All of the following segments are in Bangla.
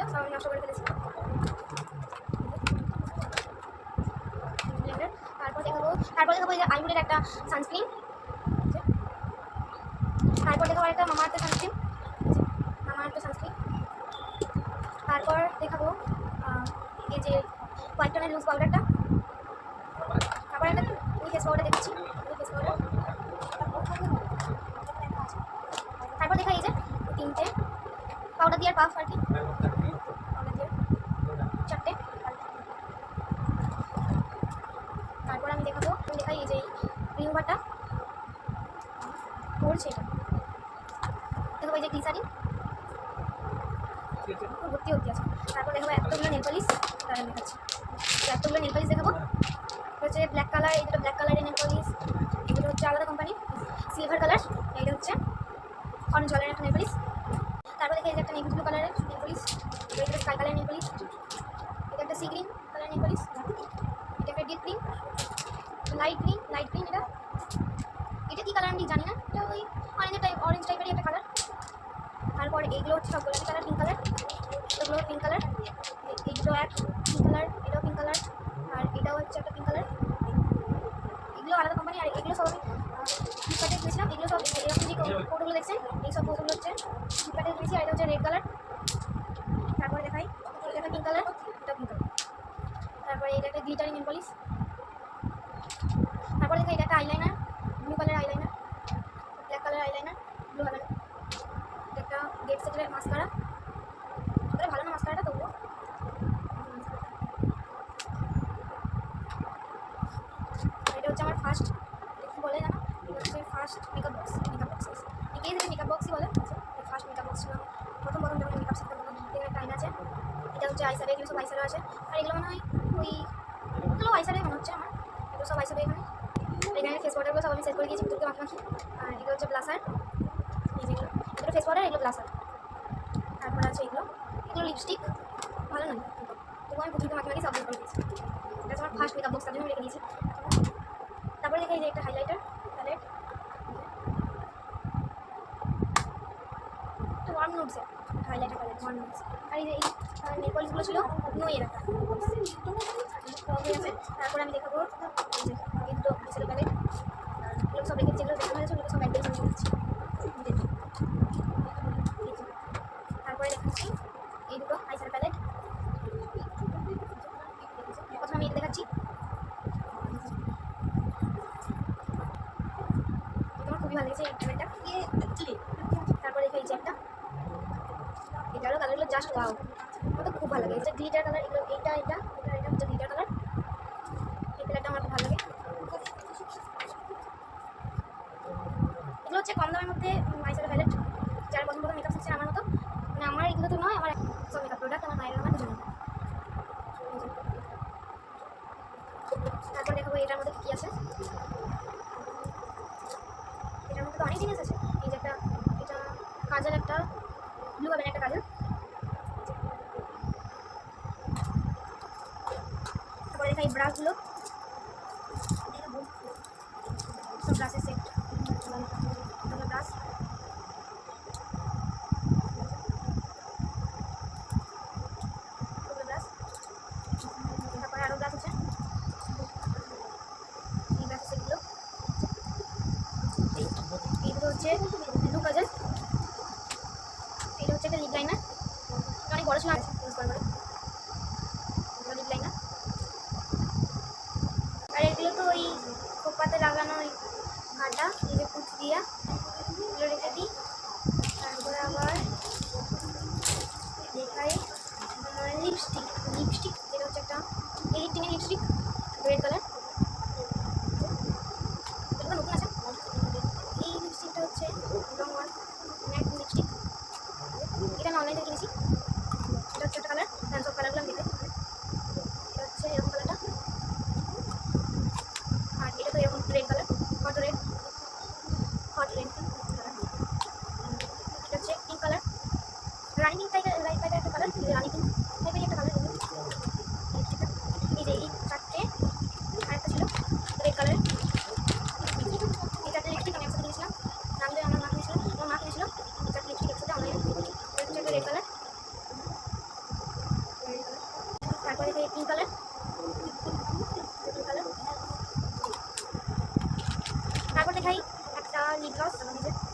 ছিল সব আমি নষ্ট করে ফেলেছি। তারপর দেখাবো তারপর দেখাবো এই যে আইমুলের একটা সানস্ক্রিন তারপর দেখাবো একটা মামা আর্থের সানস্ক্রিন মামা আর্থের সানস্ক্রিন তারপর দেখাবো এই যে হোয়াইট টোনের লুজ পাউডারটা তারপর একটা ফেস পাউডার দেখেছি ফেস পাউডার তারপর দেখা এই যে তিনটে। পাউডার দিয়ে পাফ আর কি পাউডার দিয়ে চারটে তারপর আমি দেখাবো আমি দেখাই এই যে রিমুভারটা পড়ছে এটা। দেখো এই যে গ্লিসারিন ভর্তি ভর্তি আছে। তারপর দেখাবো এতগুলো নেল পালিশ তারা দেখাচ্ছি। এতগুলো নেল পালিশ দেখাবো হচ্ছে ব্ল্যাক কালার এই দুটো ব্ল্যাক কালারের নেল এগুলো হচ্ছে আলাদা কোম্পানি সিলভার কালার এইটা হচ্ছে অরেঞ্জ জলের একটা নেল পালিশ তারপর দেখে এই যে একটা নেভি ব্লু কালারের নেল পালিশ এটা একটা স্কাই কালার নেল পালিশ এটা একটা sea green colour nail polish এটা একটা deep green light green light green এটা এটা কী কালার আমি ঠিক জানি না এটা ওই অরেঞ্জ টাইপ অরেঞ্জ টাইপেরই একটা কালার তারপর এইগুলো হচ্ছে সব গোলাপি কালার পিঙ্ক কালার এগুলো পিঙ্ক কালার এইগুলো এক পিঙ্ক কালার এটাও পিঙ্ক কালার আর এটাও হচ্ছে একটা পিঙ্ক কালার এগুলো আলাদা কোম্পানি আর এগুলো সব আমি ফ্লিপকার্টে কিনেছিলাম এগুলো সব এরকম যে কোডগুলো দেখছেন এই সব কোডগুলো হচ্ছে ফ্লিপকার্টে কিনেছি আর এটা হচ্ছে রেড কালার তারপরে দেখাই এটা একটা পিঙ্ক কালার এটা পিঙ্ক কালার তারপরে এটা একটা গ্লিটারি নেল পলিশ তারপরে দেখাই এটা একটা eyeliner blue colour eyeliner black colour eyeliner blue colour একটা গেট সেটের মাস্কারা ওটা ভালো না মাস্কারাটা তবুও। এটা হচ্ছে আমার ফার্স্ট কী বলে জানো? হচ্ছে first makeup box makeup box এগিয়ে থেকে মেকআপ বক্সই বলে ফার্স্ট মেকআপ বক্স ছিল প্রথম প্রথম যখন মেকআপ শিখতাম তখন এখানে একটা আইন আছে। এটা হচ্ছে আইসারে এগুলো সব আইসারে আছে। আর এগুলো মনে হয় ওই, এগুলো আইসারে মনে হচ্ছে আমার। এগুলো সব আইসারে এখানে এখানে পাউডারগুলো সব আমি সেট করে দিয়েছি ভিতরকে মাখি আর এগুলো হচ্ছে ব্লাসার এই যেগুলো এগুলো। ফেস পাউডার এগুলো ব্লাসার তারপর আছে এগুলো। এগুলো লিপস্টিক ভালো নয়। তবু আমি পুতুলকে মাখি মাখি করে দিয়েছি। এটা আমার ফার্স্ট মেকআপ বক্স তার রেখে দিয়েছি। তারপরে দেখে যে একটা হাইলাইটার প্যালেট ওয়ার্ম হাইলাইটার আর এই যে এই তারপর আমি দেখাবো এই যে এগুলো সব রেখেছি যেগুলো দেখানো হয়েছে ওগুলো সব একদম আমি রেখেছি তারপরে দেখাচ্ছি এই দুটো আইসার প্যালেট প্রথমে আমি এটা দেখাচ্ছি এটা ভালো লেগেছে এই প্যালেটটা তারপরে দেখে যে একটা এটারও কালারগুলো জাস্ট ওয়াও আমার তো খুব ভালো লাগে। এটা গ্লিটার কালার এগুলো এটা এটা এটা হচ্ছে গ্লিটার কালার এই কালারটা আমার ভালো লাগে। এগুলো হচ্ছে কম দামের মধ্যে মাইসার প্যালেট যার প্রথম প্রথম মেকআপ শিখছে আমার মতো মানে আমার এগুলো তো নয় আমার সব মেকআপ প্রোডাক্ট আমার মায়ের আমার দুজনে তারপর দেখাবো এটার মধ্যে কী আছে এটার মধ্যে তো অনেক জিনিস আছে এই যে একটা এটা কাজল একটা ব্লু হবে একটা কাজল তারপরে দেখা এই ব্রাশগুলো সব ব্রাশের সেট ব্রাশ ব্রাশ তারপরে আরও ব্রাশ আছে এই হচ্ছে でいたくさんリップをするです。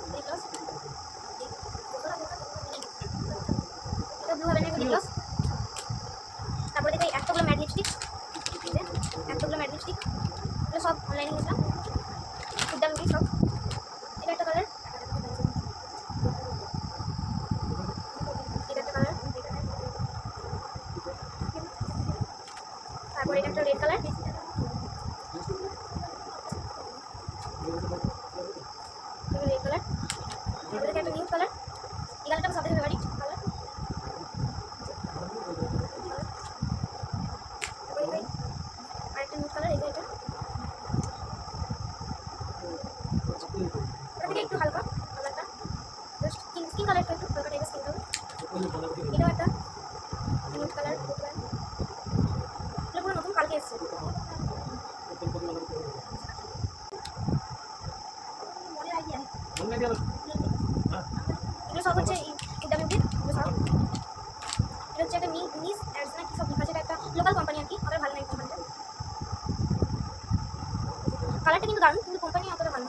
এটা কিন্তু দারুণ কিন্তু কোম্পানি অতটা ভালো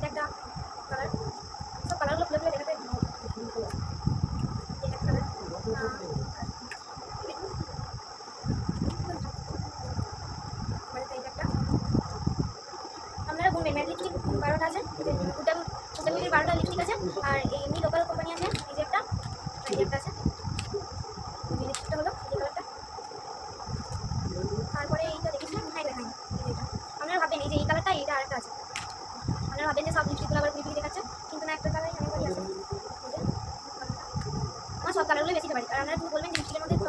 একটা কালার সব কালারগুলো আপনারা গুনবেন বারোটা আছে বারোটা লিপস্টিক আছে আর কালারগুলো বেশি খাবার আর আপনারা কিন্তু বলবেন যে মিষ্টির মধ্যে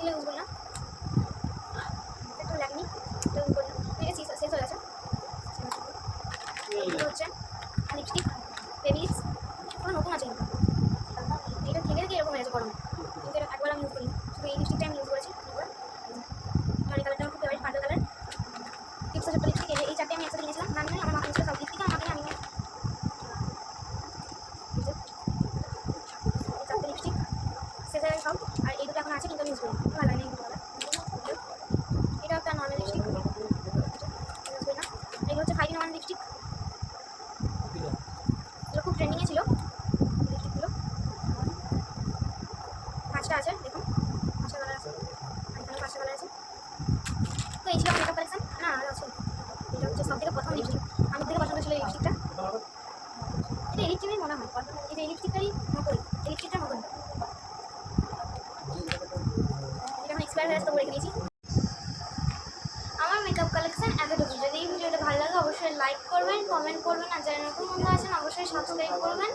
খেলে উঠবো না। একটু লাগেনি। তো করলাম। এটা শেষ শেষ হয়ে গেছে। হচ্ছে লিপস্টিক বেবিলিপস এখন নতুন আছে। কিন্তু এটা থেকে থেকে এরকম হয়ে গেছে গরমে। কিন্তু এটা একবার আমি ইউজ করিনি। শুধু এই লিপস্টিকটা আমি ইউজ করেছি। মানে কালারটা আমার খুব ফেভারিট পার্পল কালার টিপস আছে লিপস্টিক এই চারটে আমি একসাথে কিনেছিলাম। না আমি আমার মাথায় সব লিপস্টিক আমার ট্রেন্ডিংয়ে ছিল পাঁচটা আছে Los que